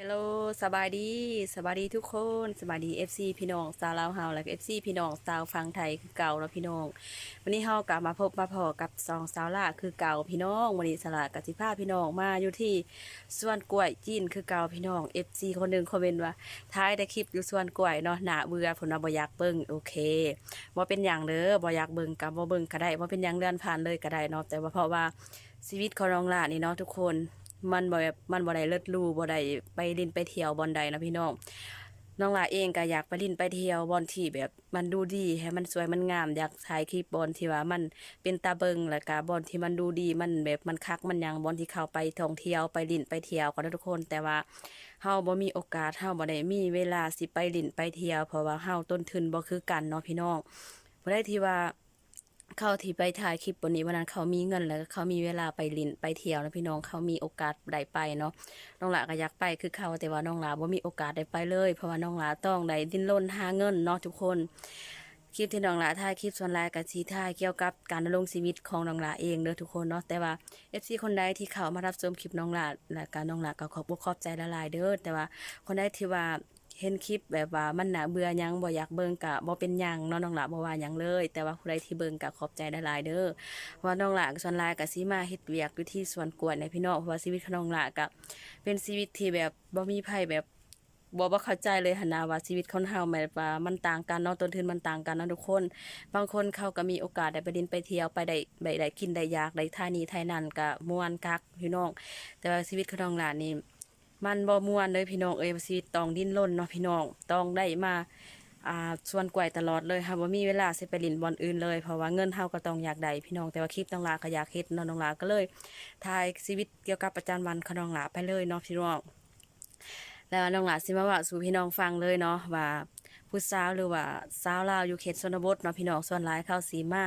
ฮัลโหลสบายดีสบายดีทุกคนสบายดี FC พี่น้องสาวลาวเฮาและ FC พี่น้องสาวฟังไทยคือเก่าแล้วพี่น้องวันนี้เฮากลับมาพบมาพอกับสองสาวลาคือเก่าพี่น้องวันนี้สลากับสิผ้าพี่น้องมาอยู่ที่สวนกล้วยจีนคือเก่าพี่น้อง FC คนหนึ่งคอมเมนต์ว่าท้ายได้คลิปอยู่สวนกล้วยเนาะหนาเบื่อผลมาบ่อยากเบิ่งโอเคบ่เป็นอย่างเด้อบ่อยากเบิ่งกับบ่เบิ่งก็ได้บ่เป็นอย่างเดือนผ่านเลยก็ได้เนาะแต่ว่าเพราะว่าชีวิตของน้องลานี่เนาะทุกคน มันบ่แบบมันบ่ได้เลิศลู่บ่ได้ไปลินไปเที่ยวบอนใดนะพี่น้อง น้องลาเองก็อยากไปลินไปเที่ยวบอนที่แบบมันดูดีให้มันสวยมันงาม อยากถ่ายคลิปบอนที่ว่ามันเป็นตาเบิงแล้วก็บอนที่มันดูดีมันแบบมันคักมันยังบอนที่เข้าไปท่องเที่ยวไปลินไปเที่ยวกันทุกคน แต่ว่าเฮาบ่มีโอกาสเฮาบ่ได้มีเวลาสิไปลินไปเที่ยว เพราะว่าเฮาต้นทุนบ่คือกันเนาะพี่น้องบ่ได้ที่ว่า เขาที่ไปถ่ายคลิปวันนี้วันนั้นเขามีเงินแล้วเขามีเวลาไปลินไปเที่ยวแล้วพี่น้องเขามีโอกาสได้ไปเนาะน้องหลาก็อยากไปคือเขาแต่ว่าน้องหลาบ่มีโอกาสได้ไปเลย เพราะว่าน้องหลาต้องได้ดิ้นรนหาเงินเนาะทุกคน คลิปที่น้องละถ่ายคลิปส่วนรายกับชีท่ายเกี่ยวกับการดำรงชีวิตของน้องละเองเด้อทุกคนเนาะแต่ว่าเอฟซีคนใดที่เขามารับชมคลิปน้องละและการน้องละก็ขอบขอบใจละลายเด้อแต่ว่าคนใดที่ว่าเห็นคลิปแบบว่ามันหนาเบื่อยังบ่อยากเบิ่งกะบ่เป็นยังเนาะน้องหละบ่ว่ายังเลย แต่ว่าผู้ใดที่เบิ่งกะขอบใจละลายเด้อว่าน้องหละส่วนลายกะสิมาเฮ็ดเวียกอยู่ที่สวนกวนในพี่น้องเพราะว่าชีวิตของน้องหละกับเป็นชีวิตที่แบบบ่มีภัยแบบ บอกว่าเข้าใจเลยหนาว่าชีวิตคนเฮาหมายว่ามันต่างกันเนาะต้นทุนมันต่างกันเนาะทุกคน บางคนเขาก็มีโอกาสได้ไปดินไปเที่ยวไปได้ไปได้กินได้ยากได้ท่านีไทยนั้นก็ม่วนคักพี่น้อง แต่ว่าชีวิตคนน้องหลานนี่มันบ่ม่วนเลยพี่น้องเอ้ยชีวิตต้องดิ้นรนเนาะพี่น้องต้องได้มาอ่าส่วนกวยตลอดเลยค่ะว่ามีเวลาสิไปลินบอลอื่นเลยเพราะว่าเงินเฮาก็ต้องอยากได้พี่น้องแต่ว่าคลิปต้องลาก็อยากเฮ็ดเนาะน้องลาก็เลยถ่ายชีวิตเกี่ยวกับประจำวันขนองลาไปเลยเนาะพี่น้อง แต่วน้องหลาสิมาว่าสู่พี่น้องฟังเลยเนาะว่าผู้สาวหรือว่าสาวลาวอยู่เขตชนบทเนาะพี่น้องส่วนหลายเข้าสีมา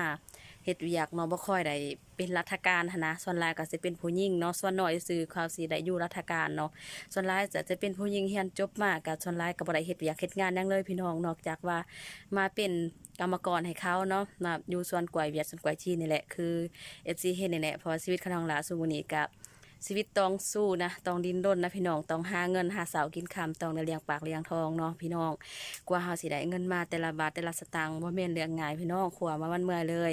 เฮ็ดอยากเนาะบ่ค่อยได้เป็นรัฐการหนะส่วนหลายก็สิเป็นผู้หญิงเนาะส่วนน้อยสื่อข่าวสีได้อยู่รัฐการเนาะส่วนหลายจะจะเป็นผู้หญิงเฮียนจบมากับส่วนหลายก็บ่ได้เฮ็ดอยากเฮ็ดงานนั่งเลยพี่น้องนอกจากว่ามาเป็นกรรมกรให้เขาเนาะอยู่ส่วนกวยเวียดส่วนกวยชีนี่แหละคือ FC เฮ็ดนี่แหละเพราะชีวิตขอน้องหลาสุวนีกับ ชีวิตต้องสู้นะต้องดิ้นรนนะพี่น้องต้องหาเงินหาเสากินคำต้องเลี้ยงปากเลี้ยงทองเนาะพี่น้องกว่าเฮาสิได้เงินมาแต่ละบาทแต่ละสตางค์ว่าเม่นเรื่องง่ายพี่น้องขวามาวันเมื่อยเลย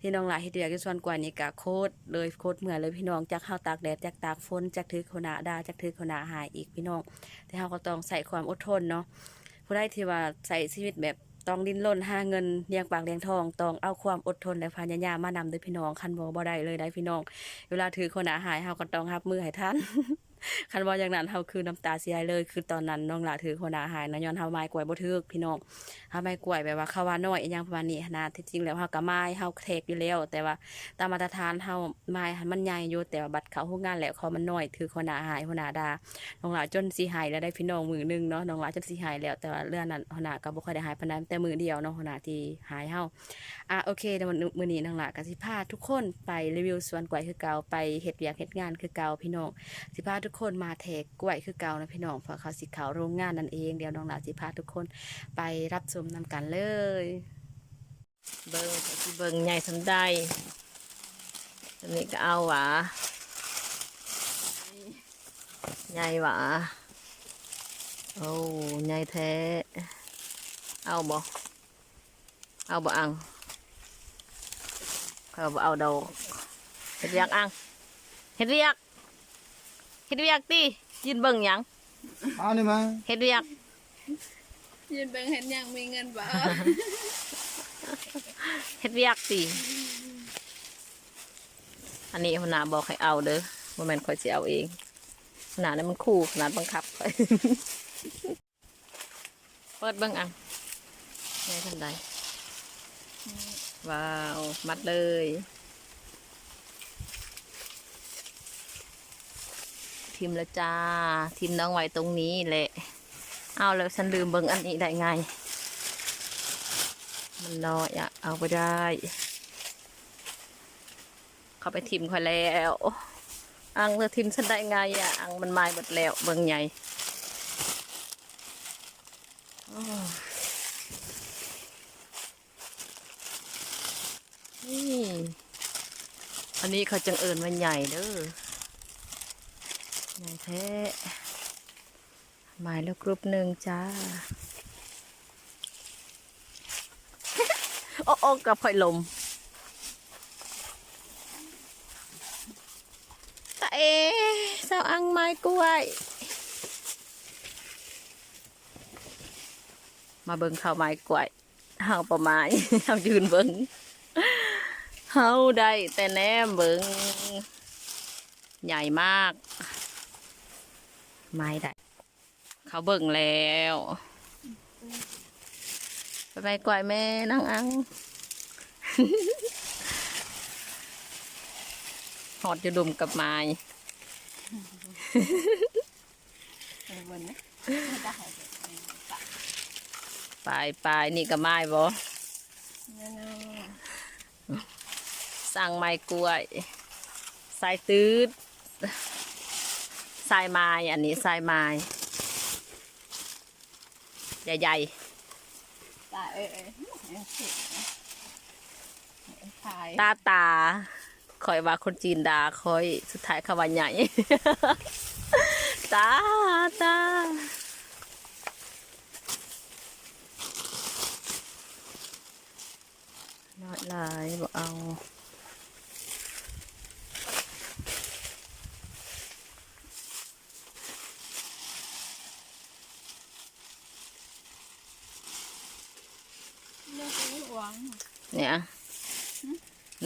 ที่น้องหลายเฮ็ดเวียกอส่วนกว่านี้กะโคตรเลยโคตรเมื่อยเลยพี่น้องจากเฮาตากแดดจากตากฝนจากถือโคนาดาจากถือโคนาหายอีกพี่น้อง แต่เฮาก็ต้องใส่ความอดทนเนาะผู้ได้ที่ว่าใส่ชีวิตแบบ ต้องดิ้นรนหาเงินเลี้ยงปากเลี้ยงทองต้องเอาความอดทนและพยายามมานำด้วยพี่น้องคันบ่บ่ได้เลยได้พี่น้อง เวลาถือคนอาหายเฮาก็ต้องรับมือให้ท่าน คันว่าอย่างนั้นเฮาคือน้ำตาเสียเลย คือตอนนั้นน้องหลาถือคน้าหายนะย้อนเฮาไม้กล้วยบ่ถึกพี่น้องเฮาไม้กล้วยแบบว่าเขาว่าน้อยอีหยังประมาณนี้นะที่จริงแล้วเฮาก็ไม้เฮาเทกอยู่แล้ว แต่ว่าตามมาตรฐานเฮาไม้มันใหญ่อยู่แต่ว่าบัดเขาโรงงานแล้วเขามันน้อยถือคน้าหายคน้าดาน้องหลาจนสิหายแล้วได้พี่น้องมือนึงเนาะน้องหลาจนสิหายแล้ว แต่ว่าเรื่องนั้นหัน้าก็บ่ค่อยได้หายพนันแต่มือเดียวเนาะหัน้าที่หายเฮาอะโอเคเดี๋ยวมื้อนี้น้องหลาก็สิพาทุกคนไปรีวิวสวนกล้วยคือเก่าไปเฮ็ดเวียกเฮ็ดงานคือเก่าพี่น้องสิพาทุกกคนมาเทกกล้วยคือเก่านะพี่น้องเพราะเขาสิเขาโรงงานนั่นเองเดี๋ยวน้องหลาสิพาทุกคนไปรับชมนำกันเลย เบิ้งสิเบิ้งใหญ่สำได้อันนี้ก็เอาหวาใหญ่หวาโอ้ใหญ่แท้เอาบ่เอาบ่อังเขาบ่เอาดอกเห็ดเรียกอังเห็ดเรียก เฮ็ดเวียกตียืนเบิ่งหยังเอานี่มาเฮ็ดเวียก ยืนเบิ่งเฮ็นยังมีเงินบ่เฮ็ดเวียกติอันนี้หัวหน้าบอกให้เอาเด้อบ่แม่นข่อยสิเอาเองขนาดนั้นมันขู่ขนาดบังคับข่อยเปิดเบิ่งอะได้ทันใดว้าว มัดเลย ทิมแล้วจ้า ทิมน้องไว้ตรงนี้แหละ เอาแล้วฉันลืมเบิ้งอันนี้ได้ไง มันน้อยอะเอาไปได้ เขาไปทิมคอยแล้วอังเธอทิมฉันได้ไงอะอังมันไม้หมดแล้วเบิ้งใหญ่นี่ อันนี้เขาจังเอิญมันใหญ่เด้อ นายเแท้หมายแล้วกรุ๊ปหนึ่งจ้า โอ้โอกับพอยลมตาเอสาวอังไม้กล้วย มาเบิ่งข้าวไม้กล้วยเฮาประมาณเฮายืนเบิ่งเฮาได้แต่แนมเบิ่งใหญ่มาก ไม้ได้เขาเบิ่งแล้วไปไปกล้วยแม่นั่งอังหอดอยู่ดุมกับไม้เออวันนี้ได้ไปไปนี่ก็ไม้บ่เนาะสั่งไม้กล้วย สายตืด สายไม้อันนี้สายไม้ใหญ่ตาเอ้ยเอ้ยยังเสียนะขายๆตาตาคอยว่าคนจีนดาคอยสุดท้ายเขาว่าใหญ่ ตาตาน้อยลายบ่เอา เลือกซื้ องเนี่ย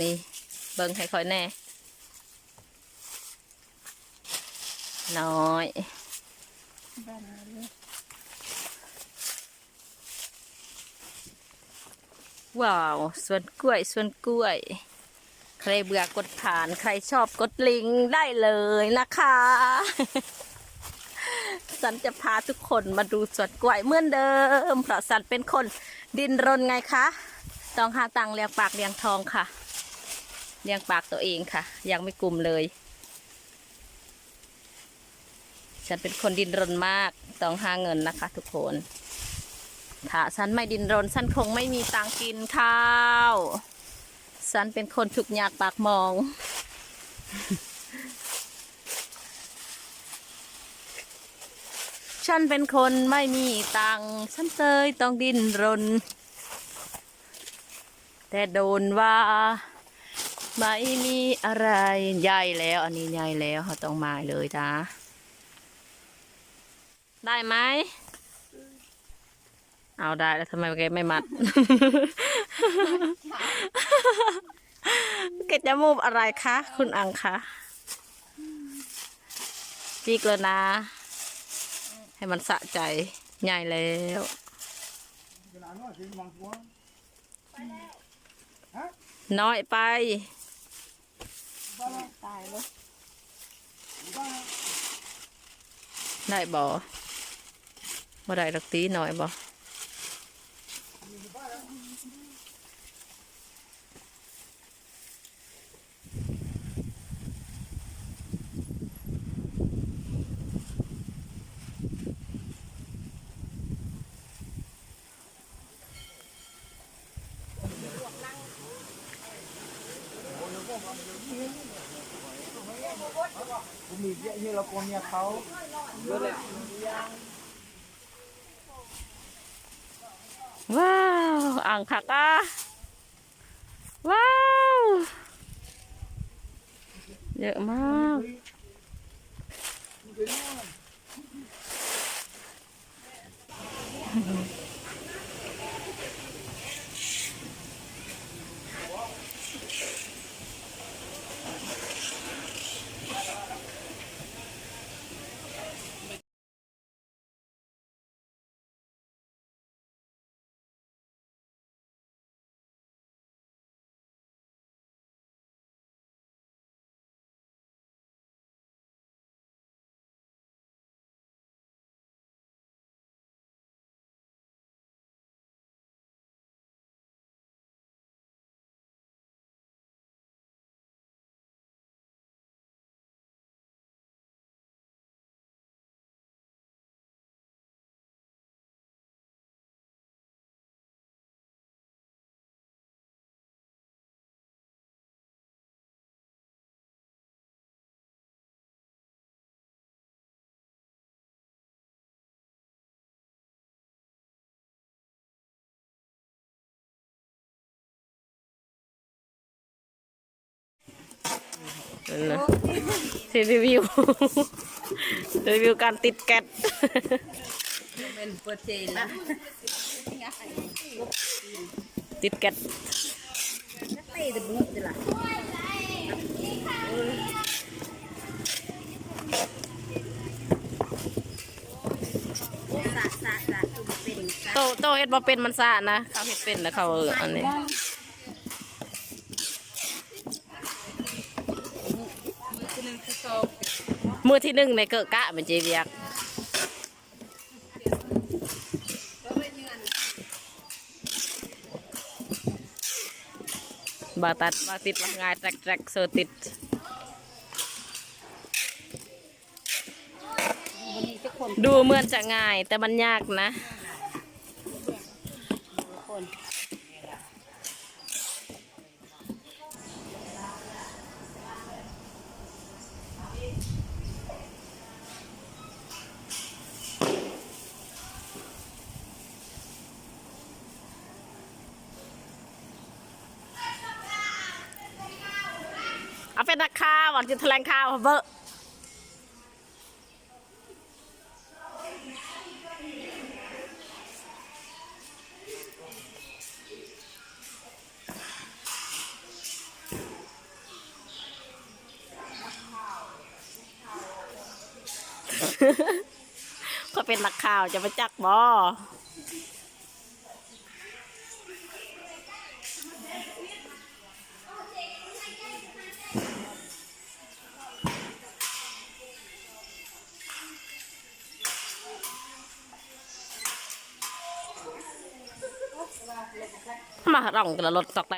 นี่ เบิ่งให้คอยแน่ น้อยว้าวส่วนกล้วยส่วนกล้วย ใครเบื่อกดผ่านใครชอบกดลิงก์ได้เลยนะคะ สันจะพาทุกคนมาดูสวนกล้วยเหมือนเดิม เพราะสันเป็นคนดินรนไงคะ ต้องหาตังเลี้ยงปากเลี้ยงทองค่ะ เลี้ยงปากตัวเองค่ะ ยังไม่กลุ่มเลย ฉันเป็นคนดินรนมาก ต้องหาเงินนะคะ ทุกคน ถ้าฉันไม่ดินรนฉันคงไม่มีตังกินข้าว ฉันเป็นคนทุกข์ยากปากมองฉันเป็นคนไม่มีตัง ฉันเคยต้องดินรน แต่โดนว่าไม่มีอะไรใหญ่แล้ว อันนี้ใหญ่แล้วเขาต้องมาเลยจ้าได้ไหม เอาได้แล้วทำไมแกไม่มัด แกจะมูบอะไรคะ คุณอังคะจีกเลยนะ ให้มันสะใจ ใหญ่แล้ว น้อยไปตายเลยได้บ่บ่ได้ดอกตีน้อยบ่ีกเยอะๆเรากเนียเขาว้าว อ่างคักอะว้าว เยอะมากอ นั่นนะสิรีวิว รีวิวการติดแก๊สเป็นเปิดเจนละติดแก๊สเตะตะบุจะล่ะสาสาสาตุ่มเป็นสาโตโตเฮ็ดบ่เป็นมันซ่านะ เขาเฮ็ดเป็นแล้วเขาเอออันนี้ คือหนึ่งคือสอง มือที่หนึ่งในเกะกะมันจะเรียกบาตัดบาติดบางายแท็กแทรกโซติดดูเหมือนจะง่ายแต่มันยากนะ เอาเป็นนักข่าวอะจะแถลงข่าวเบอร์ก็เป็นนักข่าวจะไปจักบอ มาลองกระรถตอกไ